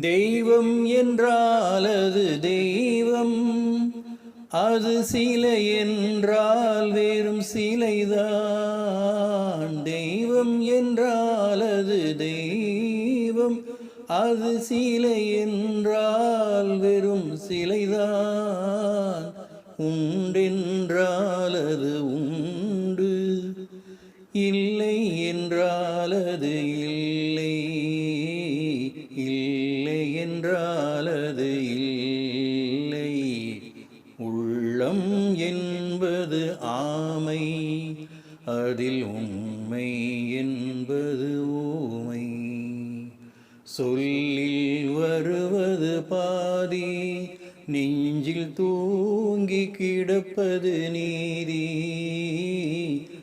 தெய்வம் என்றால் அது தெய்வம் அது சிலை என்றால் வெறும் சிலைதான். தெய்வம் என்றால் அது தெய்வம் அது சிலை என்றால் வெறும் சிலைதான். உண்டென்றால் அது உண்டு இல்லை என்றால் அது இல்லை. இல்லை என்றால் அது இல்லை. உள்ளம் என்பது ஆமை அதில் உண்மை என்பது ஊமை. சொல்லில் வருவது பாதி நெஞ்சில் தூங்கி கிடப்பது நீதி.